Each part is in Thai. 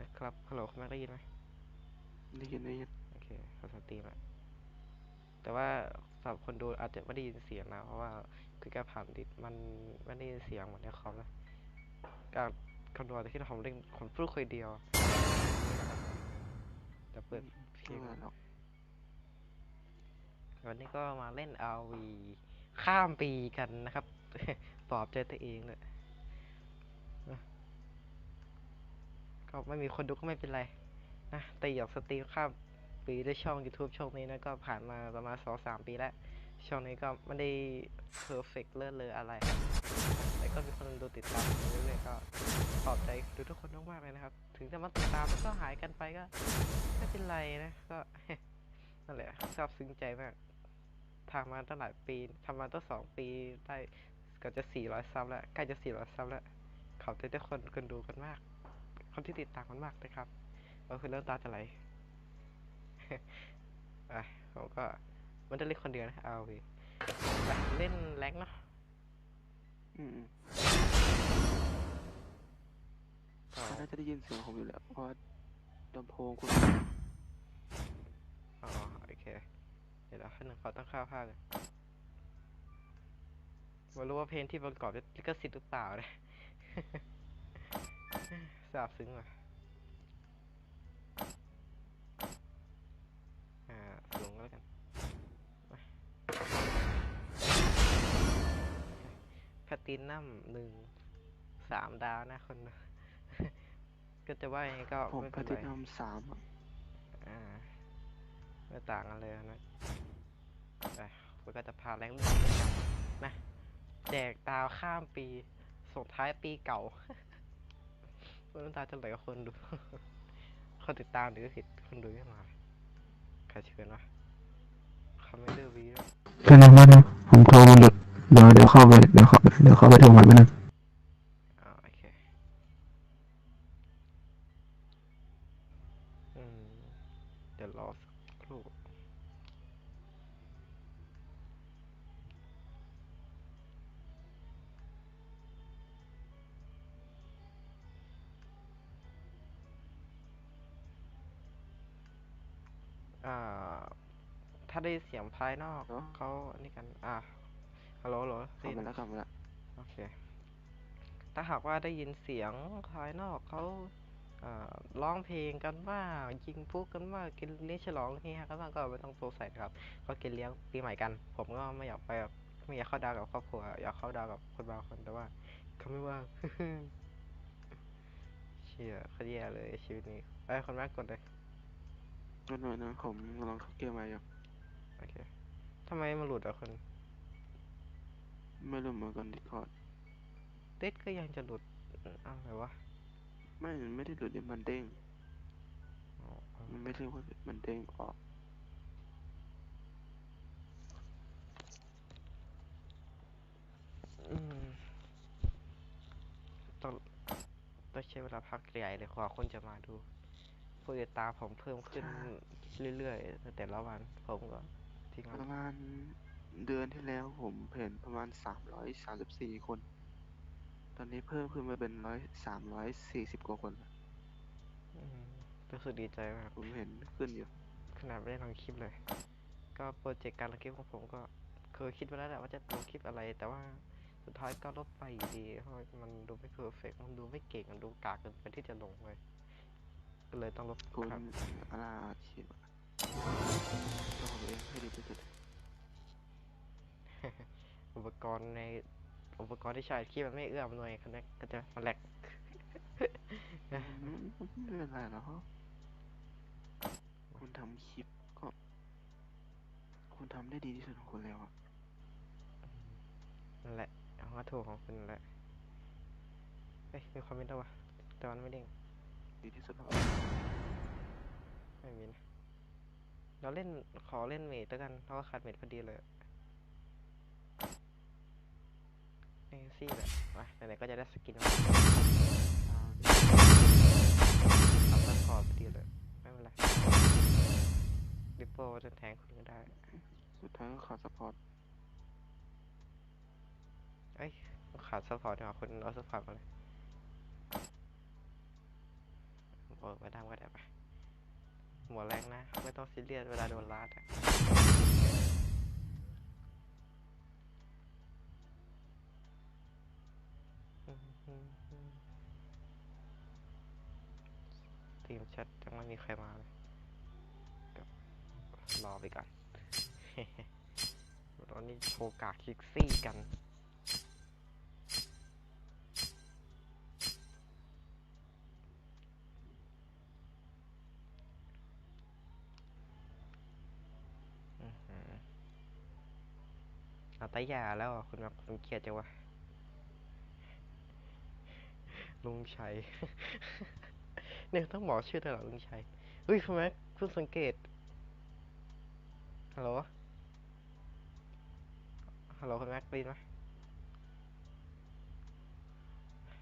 นะครับ ฮัลโหลคุณแม็กได้ยินไหมได้ยินได้ยินโอเคเขาสตรีมแล้วแต่ว่าสำหรับคนดูอาจจะไม่ได้ยินเสียงนะ เพราะว่าคือการผ่านดิสมันไม่ได้ยินเสียงเหมือนในคอมนะการคำนวณที่เราทำเล่นคนพูดคนเดียว จะเปิดเพลไม่งว่าหรอกวันนี้ก็มาเล่น RV ข้ามปีกันนะครับ ปลอบใจตัวเองเลยนะ ก็ไม่มีคนดูก็ไม่เป็นไรนะแต่อยากสตรีมข้ามปีด้วยช่อง YouTube ช่องนี้นะก็ผ่านมาประมาณสองสามปีแล้ว ช่องนี้ก็ไม่ได้เพอร์เฟกเลิศเลยอะไร แต่ก็มีคนดูติดตามอยู่เรื่อยๆก็ขอบใจดูทุกคนมากๆเลยนะครับ ถึงจะมาติดตามแล้วก็หายกันไปก็ไม่เป็นไรนะก็นั่นแหละชอบซึ้งใจมากทำมาตั้งหลายปีทำมาตั้งสองปีได้ก็จะสี่ร้อยซับแล้วใกล้จะสี่ร้อยซับแล้วขอบใจทุกคนคนดูกันมาก คนที่ติดตามกันมากนะครับ ก็คือเริ่มตาจะไหลอะผมก็มันจะเล่นคนเดียวนะเอาไปเล่นแรงค์เนาะอืมอืมก็เขาน่าจะได้ยินเสียงผมอยู่แล้วเพราะว่าลำโพงคุณอ๋อโอเค เดี๋ยวนะขั้นหนึ่งขอตั้งค่าภาพเลยไมารู้ว่าเพลงที่ประกอบด้วยลิขสิทธิ์หรือเปล่าเนี่ย สาบซึ้งว่ะอ่าสูงก็แล้วกันมาแพตตินัมหนึ่งสามดาวนะคนก็จะว่ายังไงก็ผมไม่แพเป็นทิไรนัมสามอะอ่าไม่ต่างกันเลยนะไปมันก็จะพาแรงเลือดนะแจกดาวข้ามปีส่งท้ายปีเก่า เมื่อน้ำตาจะไหลกับคนดู คนติดตามหรือผิดคนดูไม่มาใครเชิญวะคอมเมนเดอร์วีด้วยเป็นอะไรนะผมโทรมันหลุดเดี๋ยวเดี๋ยวเข้าไปเดี๋ยวเข้าเดี๋ยวเข้าไปโทรมันไปนะอ่าโอเคอืมเดี๋ยวรอสักครู่ ถ้าได้เสียงภายนอกเขาอันนี้กันอ่าฮัลโหลฮัลโหลได้เข้ายิน มาแล้วเข้ามาแล้วโอเค ถ้าหากว่าได้ยินเสียงภายนอกเขาอ่าร้องเพลงกันบ้างยิงพลุกันบ้างกินเลี้ยงฉลองเฮฮากันบ้างก็ไม่ต้องสงสัยนะครับ ก็กินเลี้ยงปีใหม่กัน ผมก็ไม่อยากไปแบบไม่อยากเข้าดาวกับครอบครัว อยากเข้าดาวกับคนบางคนแต่ว่าเขาไม่ว่าง เชี่ยเขาแย่เลยชีวิตนี้ไอ้ยคนแรกกดเลย ก็หน่อยนะ ผมกำลังเข้าเกมมาอยู่โอเคทำไมมันหลุดอะคนไม่รู้เหมือนกันดิคอร์ดเด็ดก็ยังจะหลุดอะไรวะไม่มันไม่ได้หลุดเดี๋ยวมันเด้งอ๋ออ๋อมันไม่ใช่ว่ามันเด้งออกอืมต้องต้องใช้เวลาพักใหญ่เลยกว่าคนจะมาดู ผู้ติดตามผมเพิ่มขึ้นเรื่อยๆ แต่ละวันผมก็ทิ้งปแล้วระมาณเดือนที่แล้วผมเห็นประมาณสามร้อยสามสิบสี่คน ตอนนี้เพิ่มขึ้นมาเป็นร้อยสามร้อยสี่สิบกว่าคนแล้วอืมรู้สึกดีใจมาก ผมเห็นขึ้นอยู่ ขนาดไม่ได้ลองคลิปเลย ก็โปรเจกต์การลงคลิปของผมก็เคยคิดไว้แล้วแหละว่าจะลงคลิปอะไร แต่ว่าสุดท้ายก็ลบไปอยู่ดีเพราะมันดูไม่เพอร์เฟกมันดูไม่เก่ง มันดูกากเกินไปที่จะลงไว้ ก็เลยต้องลบคุณครับอาณาชีพตัวผมเองให้ดีที่สุดอุปกรณ์ในอุปกรณ์ที่ใช้คลิปมันไม่เอื้ออำนวยคณะก็จะมาแหลกอืมไม่เป็นไรหรอกคุณทำคลิปก็ คุณทำได้ดีที่สุดของคุณแล้วอะนั่นแหละเอาว่าถูกของคุณนั่นแหละเอ้ยมีคอมเมนต์ด้วยวะแต่มันไม่เด้งดีที่สุดแล้ว ไม่มีนะ เราเล่นขอเล่นเมดแล้วกันเพราะว่าขาดเมดพอดีเลยเอ้ยซี่แหละมาไหนๆก็จะได้สกินมาอ่าทำซัพพอร์ตพอดีเลยไม่เป็นไรดิปโปจะแทงคุณก็ได้ สุดท้ายก็ขาดสปอร์ตเอ้ยขาดซัพพอร์ตดีกว่าคุณเอาซัพพอร์ตมาเลยออมาดามก็ได้ปะ หัวแรงนะ ไม่ต้องซีเรียสเวลาโดนลาดอะทีมชัดยังไม่มีใครมาเลยก็รอไปก่อนตอนนี้โชว์กากคิกซี่กัน ตายาแล้วคุณแบบคุณเกียดจังวะลุงชัยเนี่ยต้องบอกชื่อตลอดลุงชัยเฮ้ยคุณแม็กเพิ่งสังเกตฮัลโหลฮัลโหลคุณแม็กได้ยินไหม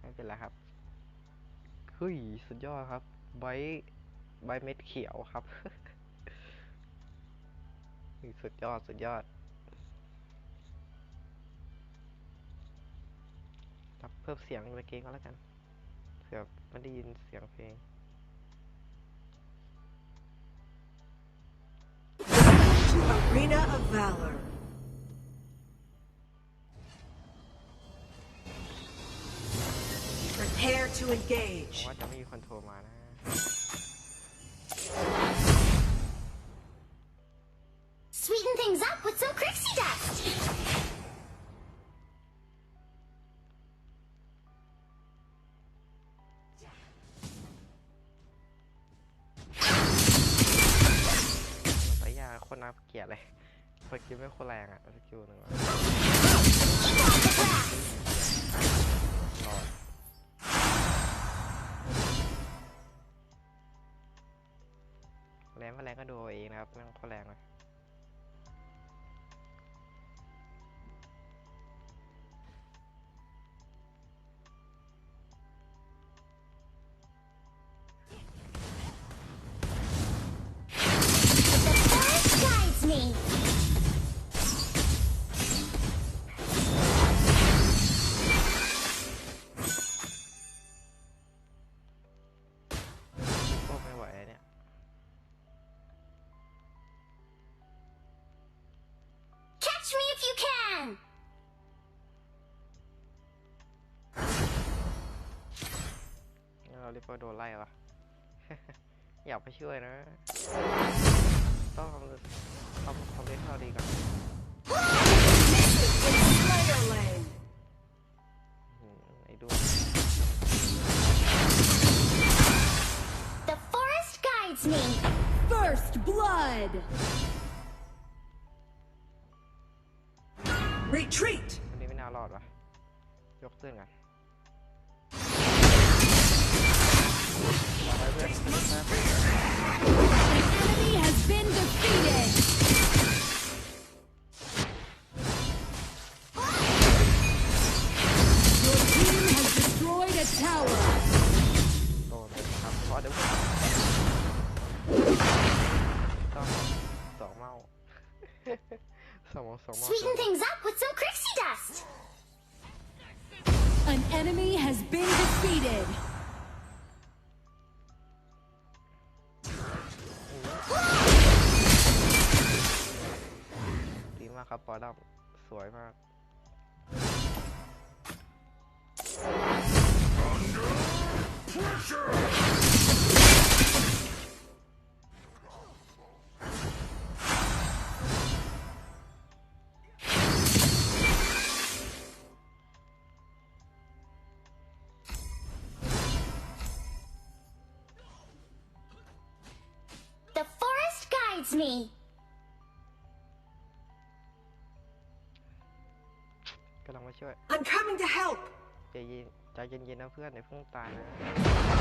ไม่เป็นไรครับเฮ้ยสุดยอดครับไบท์ไบเม็ดเขียวครับ สุดยอด สุดยอด พิ่มเสียงไปเกงก็แล้วกันเผื่อไม่ได้ยินเสียงเพลง Arena of Valor. Prepare to ผม engage. ว่าจะไม่มีคนโทรมานะายยาเกลียดเลยสกิลไม่คนแรงอะสกิลหนึ่งแรงก็แรงก็ดูเองนะครับไม่ต้องคนแรงเลย กว่าโดนไล่ปะอยากไปช่วยนะ ต้องทำทำทำได้เท่าดีก่อน Slayer Lane. อืมไอ้ดู The forest guides me! First blood! Retreat. วันนี้ไม่น่ารอดวะยกเตือนกัน Whatever. Enemy has been defeated! อดัมสวยมาก The forest guides me! ลังมาช่วย I'm coming to help. ใจเย็นใจเย็นๆนะเพื่อนในเพิ่งตายนะ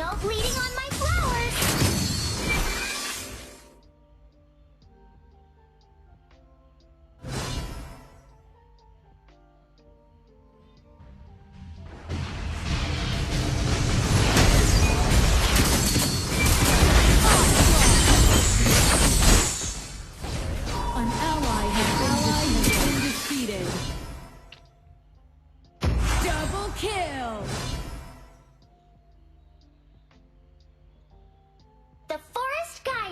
No bleeding on my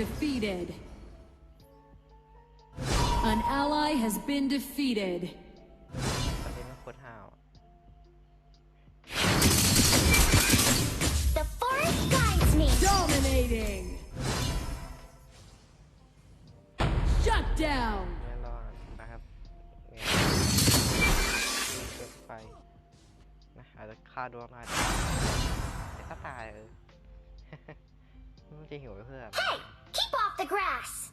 Hey, keep off the ก็จะ grass. ปรับปีเรียสักน้อยที่จะกระตุกนะและภาพว่าพร้อมที่เล่นอยู่ตอนนี้ An ally has been defeated. An ally has been defeated. ตอนนี้มันโคตรห้าว The forest guides me. Dominating. Shut down. แน่นอนนะครับเนี่ยเกิดไปนะอาจจะฆ่าดวงหน่อยแต่ก็ตายเออ มันจะหิวไปเพื่ออะไร Hey, keep off the grass.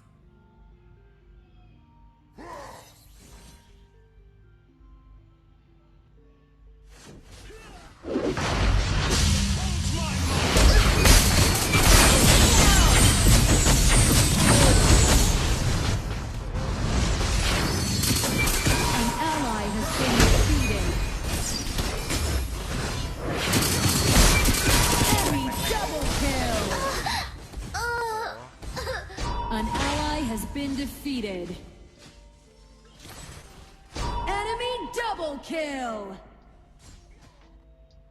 Defeated. Enemy double kill.